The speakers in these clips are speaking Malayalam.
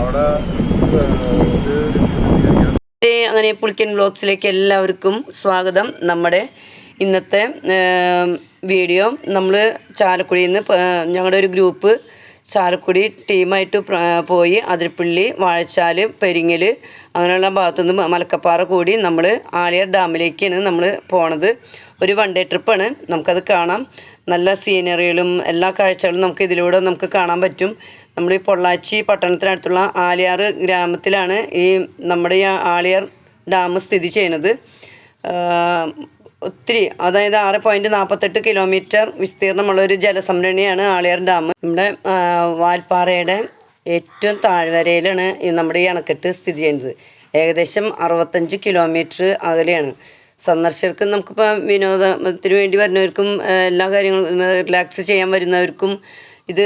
അവിടെ അങ്ങനെ പുളിക്കൻ ബ്ലോഗ്സിലേക്ക് എല്ലാവർക്കും സ്വാഗതം. നമ്മുടെ ഇന്നത്തെ വീഡിയോ. നമ്മൾ ചാലക്കുടിയിൽ നിന്ന് ഞങ്ങളുടെ ഒരു ഗ്രൂപ്പ് ചാലക്കുടി ടീമായിട്ട് പോയി. അതിരപ്പള്ളി വാഴച്ചാൽ പെരിങ്ങൽ അങ്ങനെയുള്ള ഭാഗത്തുനിന്ന് മലക്കപ്പാറ കൂടി നമ്മൾ ആലിയാർ ഡാമിലേക്കാണ് നമ്മൾ പോണത്. ഒരു വൺ ഡേ ട്രിപ്പാണ്. നമുക്കത് കാണാം. നല്ല സീനറികളും എല്ലാ കാഴ്ചകളും നമുക്ക് ഇതിലൂടെ നമുക്ക് കാണാൻ പറ്റും. നമ്മൾ ഈ പൊള്ളാച്ചി പട്ടണത്തിനടുത്തുള്ള ആലിയാർ ഗ്രാമത്തിലാണ് ഈ നമ്മുടെ ഈ ആളിയാർ ഡാം സ്ഥിതി ചെയ്യുന്നത്. ഒത്തിരി അതായത് ആറ് പോയിന്റ് നാൽപ്പത്തെട്ട് കിലോമീറ്റർ വിസ്തീർണമുള്ള ഒരു ജലസംഭരണിയാണ് ആളിയാർ ഡാം. നമ്മുടെ വാൽപ്പാറയുടെ ഏറ്റവും താഴ്വരയിലാണ് നമ്മുടെ ഈ അണക്കെട്ട് സ്ഥിതി ചെയ്യുന്നത്. ഏകദേശം അറുപത്തഞ്ച് കിലോമീറ്റർ അകലെയാണ്. സന്ദർശകർക്ക് നമുക്കിപ്പോൾ വിനോദത്തിന് വേണ്ടി വരുന്നവർക്കും എല്ലാ കാര്യങ്ങളും റിലാക്സ് ചെയ്യാൻ വരുന്നവർക്കും ഇത്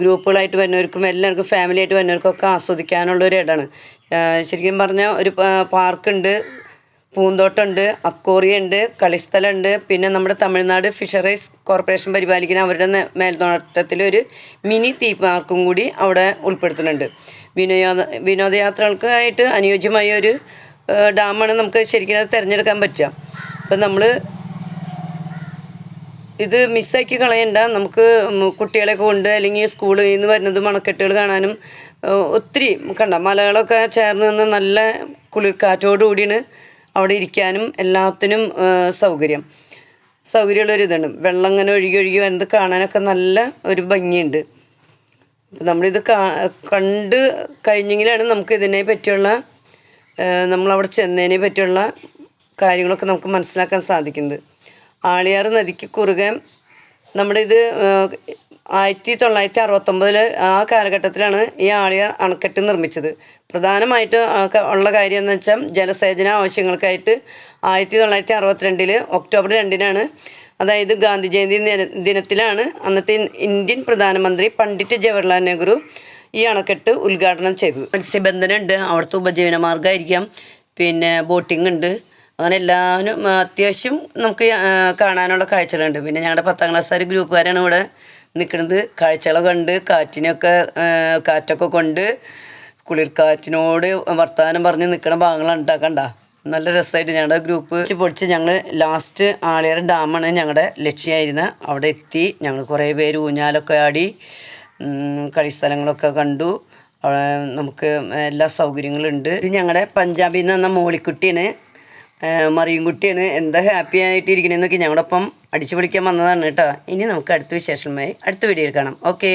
ഗ്രൂപ്പുകളായിട്ട് വരുന്നവർക്കും എല്ലാവർക്കും ഫാമിലി ആയിട്ട് വരുന്നവർക്കൊക്കെ ആസ്വദിക്കാനുള്ള ഒരു ഇടമാണ്. ശരിക്കും പറഞ്ഞാൽ ഒരു പാർക്കുണ്ട് പൂന്തോട്ടമുണ്ട് അക്കോറിയുണ്ട് കളിസ്ഥലമുണ്ട്. പിന്നെ നമ്മുടെ തമിഴ്നാട് ഫിഷറീസ് കോർപ്പറേഷൻ പരിപാലിക്കുന്ന അവരുടെ മേൽനോട്ടത്തിൽ ഒരു മിനി തീ പാർക്കും കൂടി അവിടെ ഉൾപ്പെടുത്തുന്നുണ്ട്. വിനോദ വിനോദയാത്രകൾക്കായിട്ട് അനുയോജ്യമായ ഒരു ഡാമാണ് നമുക്ക് ശരിക്കും തിരഞ്ഞെടുക്കാൻ പറ്റുക. അപ്പം നമ്മൾ ഇത് മിസ്സാക്കി കളയണ്ട. നമുക്ക് കുട്ടികളെ കൊണ്ട് അല്ലെങ്കിൽ സ്കൂളിൽ നിന്ന് വരുന്നത് മണക്കെട്ടുകൾ കാണാനും ഒത്തിരി കണ്ട. മലകളൊക്കെ ചേർന്ന് നിന്ന് നല്ല കുളിർക്കാറ്റോടു കൂടിയാണ് അവിടെ ഇരിക്കാനും എല്ലാത്തിനും സൗകര്യം. സൗകര്യമുള്ളൊരിതാണ് വെള്ളം ഇങ്ങനെ ഒഴുകി ഒഴുകി വരുന്നത് കാണാനൊക്കെ നല്ല ഒരു ഭംഗിയുണ്ട്. നമ്മളിത് കണ്ട് കഴിഞ്ഞെങ്കിലാണ് നമുക്ക് ഇതിനെ പറ്റിയുള്ള നമ്മളവിടെ ചെന്നതിനെ പറ്റിയുള്ള കാര്യങ്ങളൊക്കെ നമുക്ക് മനസ്സിലാക്കാൻ സാധിക്കുന്നത്. ആളിയാർ നദിക്ക് കുറുകെ നമ്മുടെ ഇത് ആയിരത്തി തൊള്ളായിരത്തി അറുപത്തൊമ്പതിൽ ആ കാലഘട്ടത്തിലാണ് ഈ ആളിയാർ അണക്കെട്ട് നിർമ്മിച്ചത്. പ്രധാനമായിട്ട് ഉള്ള കാര്യം എന്ന് വെച്ചാൽ ജലസേചന ആവശ്യങ്ങൾക്കായിട്ട് ആയിരത്തി തൊള്ളായിരത്തി അറുപത്തിരണ്ടിൽ ഒക്ടോബർ രണ്ടിനാണ് അതായത് ഗാന്ധി ജയന്തി ദിന- ദിനത്തിലാണ് അന്നത്തെ ഇന്ത്യൻ പ്രധാനമന്ത്രി പണ്ഡിറ്റ് ജവഹർലാൽ നെഹ്റു ഈ അണക്കെട്ട് ഉദ്ഘാടനം ചെയ്തത് മത്സ്യബന്ധനം ഉണ്ട് അവിടുത്തെ ഉപജീവന മാർഗമായിരിക്കാം. പിന്നെ ബോട്ടിംഗ് ഉണ്ട്. അങ്ങനെ എല്ലാവരും അത്യാവശ്യം നമുക്ക് കാണാനുള്ള കാഴ്ചകളുണ്ട്. പിന്നെ ഞങ്ങളുടെ പത്താം ക്ലാസ്സുകാർ ഗ്രൂപ്പുകാരാണ് ഇവിടെ നിൽക്കുന്നത്. കാഴ്ചകളൊക്കെ കണ്ട് കാറ്റിനൊക്കെ കാറ്റൊക്കെ കൊണ്ട് കുളിർക്കാറ്റിനോട് വർത്തമാനം പറഞ്ഞ് നിൽക്കുന്ന ഭാഗങ്ങളാണ് ഉണ്ടാക്കണ്ട. നല്ല രസമായിട്ട് ഞങ്ങളുടെ ഗ്രൂപ്പ് പൊടിച്ച് ഞങ്ങൾ ലാസ്റ്റ് ആളിയാർ ഡാമാണ് ഞങ്ങളുടെ ലക്ഷ്യമായിരുന്നത് അവിടെ എത്തി ഞങ്ങൾ കുറേ പേര് ഊഞ്ഞാലൊക്കെ ആടി കളിസ്ഥലങ്ങളൊക്കെ കണ്ടു. നമുക്ക് എല്ലാ സൗകര്യങ്ങളും ഉണ്ട് ഇത് ഞങ്ങളുടെ പഞ്ചാബിൽ നിന്ന് വന്ന മോളിക്കുട്ടിയാണ്. മറിയും കുട്ടിയാണ് എന്താ ഹാപ്പി ആയിട്ട് ഞങ്ങളുടെ ഞങ്ങളൊപ്പം അടിച്ചു പൊളിക്കാൻ വന്നതാണ് കേട്ടോ. ഇനി നമുക്ക് അടുത്ത വിശേഷമായി അടുത്ത വീഡിയോയിൽ കാണാം. ഓക്കേ